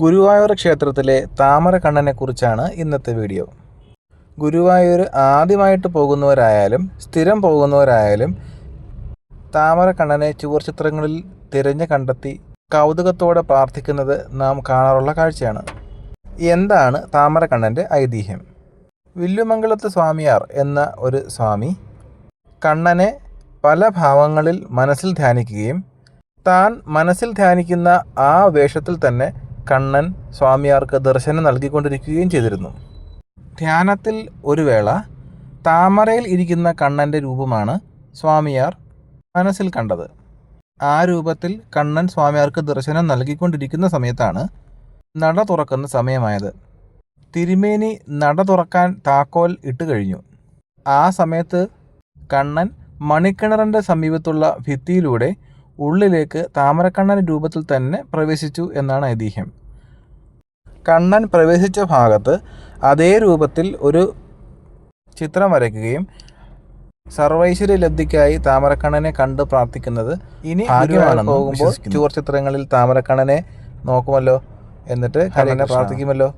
ഗുരുവായൂർ ക്ഷേത്രത്തിലെ താമരക്കണ്ണനെ കുറിച്ചാണ് ഇന്നത്തെ വീഡിയോ. ഗുരുവായൂർ ആദ്യമായിട്ട് പോകുന്നവരായാലും സ്ഥിരം പോകുന്നവരായാലും താമരക്കണ്ണനെ ചുവർചിത്രങ്ങളിൽ തിരഞ്ഞു കണ്ടെത്തി കൗതുകത്തോടെ പ്രാർത്ഥിക്കുന്നത് നാം കാണാറുള്ള കാഴ്ചയാണ്. എന്താണ് താമരക്കണ്ണന്റെ ഐതിഹ്യം? വില്ലുമംഗലത്ത് സ്വാമിയാർ എന്ന ഒരു സ്വാമി കണ്ണനെ പല ഭാവങ്ങളിൽ മനസ്സിൽ ധ്യാനിക്കുകയും താൻ മനസ്സിൽ ധ്യാനിക്കുന്ന ആ വേഷത്തിൽ തന്നെ കണ്ണൻ സ്വാമിയാർക്ക് ദർശനം നൽകിക്കൊണ്ടിരിക്കുകയും ചെയ്തിരുന്നു. ധ്യാനത്തിൽ ഒരു വേള താമരയിൽ ഇരിക്കുന്ന കണ്ണന്റെ രൂപമാണ് സ്വാമിയാർ മനസ്സിൽ കണ്ടത്. ആ രൂപത്തിൽ കണ്ണൻ സ്വാമിയാർക്ക് ദർശനം നൽകിക്കൊണ്ടിരിക്കുന്ന സമയത്താണ് നട തുറക്കുന്ന സമയമായത്. തിരുമേനി നട തുറക്കാൻ താക്കോൽ ഇട്ട് കഴിഞ്ഞു. ആ സമയത്ത് കണ്ണൻ മണിക്കിണറിന്റെ സമീപത്തുള്ള ഭിത്തിയിലൂടെ ഉള്ളിലേക്ക് താമരക്കണ്ണൻ രൂപത്തിൽ തന്നെ പ്രവേശിച്ചു എന്നാണ് ഐതിഹ്യം. കണ്ണൻ പ്രവേശിച്ച ഭാഗത്ത് അതേ രൂപത്തിൽ ഒരു ചിത്രം വരയ്ക്കുകയും സർവൈശ്വര്യ ലബ്ധിക്കായി താമരക്കണ്ണനെ കണ്ട് പ്രാർത്ഥിക്കുന്നത് ഇനി ആദ്യമാണ് പോകുമ്പോൾ ചുവർ ചിത്രങ്ങളിൽ താമരക്കണ്ണനെ നോക്കുമല്ലോ എന്നിട്ട് കണ്ണനെ പ്രാർത്ഥിക്കുമല്ലോ?